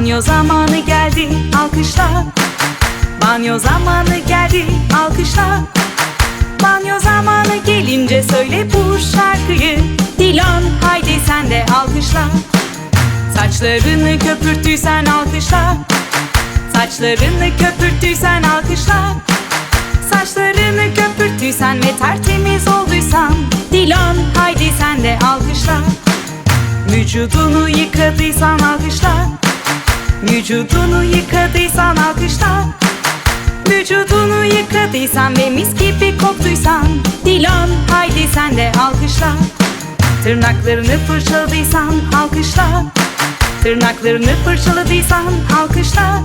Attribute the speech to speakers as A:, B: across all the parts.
A: Banyo zamanı geldi alkışla. Banyo zamanı geldi alkışla. Banyo zamanı gelince söyle bu şarkıyı. Dilan haydi sen de alkışla. Saçlarını köpürttüysen alkışla. Saçlarını köpürttüysen alkışla. Saçlarını köpürttüysen ve tertemiz olduysan. Dilan haydi sen de alkışla. Vücudunu yıkadıysan alkışla Vücudunu yıkadıysan alkışla. Vücudunu yıkadıysan ve mis gibi koktuysan Dilan haydi sen de alkışla. Tırnaklarını fırçaladıysan alkışla. Tırnaklarını fırçaladıysan alkışla.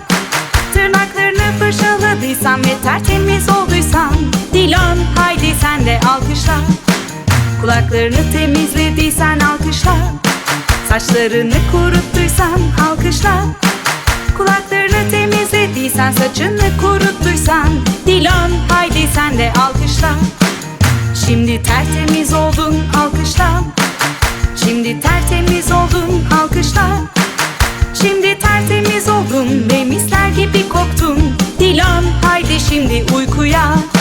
A: Tırnaklarını fırçaladıysan ve tertemiz olduysan Dilan haydi sen de alkışla. Kulaklarını temizlediysen alkışla. Saçlarını kuruttuysan alkışla Saçını kuruttuysan Dilan haydi sen de alkışla. Şimdi tertemiz oldun alkışla. Şimdi tertemiz oldun alkışla. Şimdi tertemiz oldun ve misler gibi koktun. Dilan haydi şimdi uykuya. Müzik